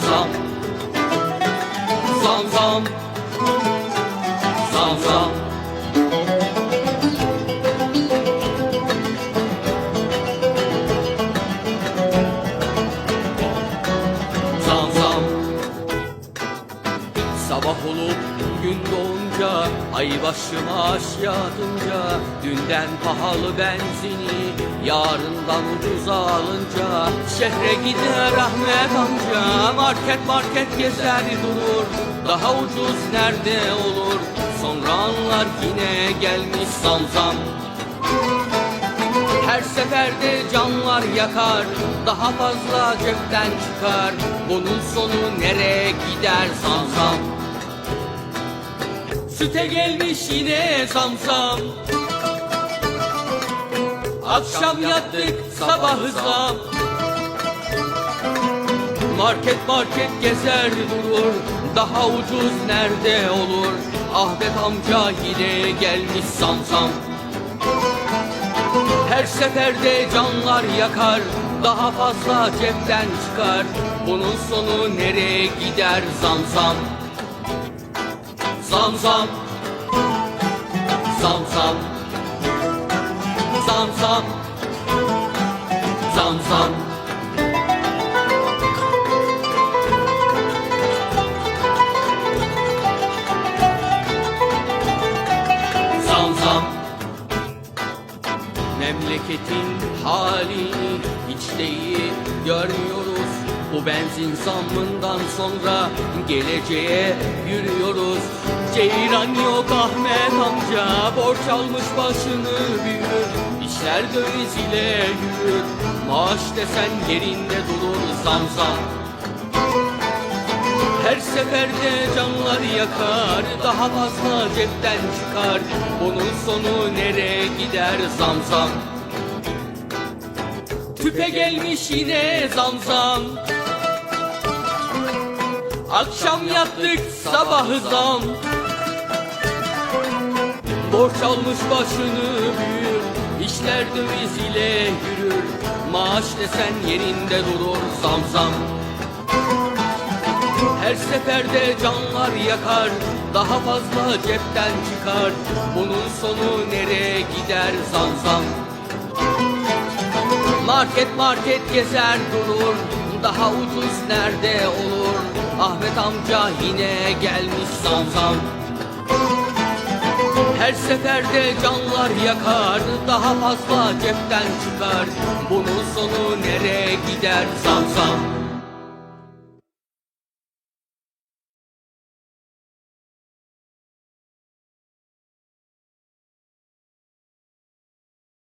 zam zam. Zam zam. Zam zam. Başıma aş yağdınca Dünden pahalı benzini Yarından ucuza alınca Şehre gider Ahmet amca Market market gezer durur Daha ucuz nerede olur? Sonra anlar yine gelmiş zam zam. Her seferde canlar yakar Daha fazla cepten çıkar Bunun sonu nereye gider zam zam Süte gelmiş yine zam zam Akşam yattık sabahı zam Market market gezer durur Daha ucuz nerede olur? Ahmet amca yine gelmiş zam zam her seferde canlar yakar Daha fazla cepten çıkar. Bunun sonu nereye gider zam zam Zam zam Zam zam Zam zam Zam zam Zam Memleketin halini hiç değil görmüyoruz. Bu benzin zammından sonra geleceğe yürüyoruz Ceyran yok Ahmet amca borç almış başını büyür. İşler döviz ile yürür maaş desen yerinde durur zam zam. Her seferde canlar yakar Daha fazla cepten çıkar. Bunun sonu nereye gider zam zam? Tüpe gelmiş yine zam zam. Akşam yattık sabahı zam Borç almış başını büyür İşler döviz ile yürür. Maaş desen yerinde durur zam zam her seferde canlar yakar Daha fazla cepten çıkar. Bunun sonu nereye gider zam zam Market market gezer durur Daha ucuz nerede olur? Ahmet amca yine gelmiş zam zam her seferde canlar yakar Daha fazla cepten çıkar. Bunun sonu nereye gider? Zam zam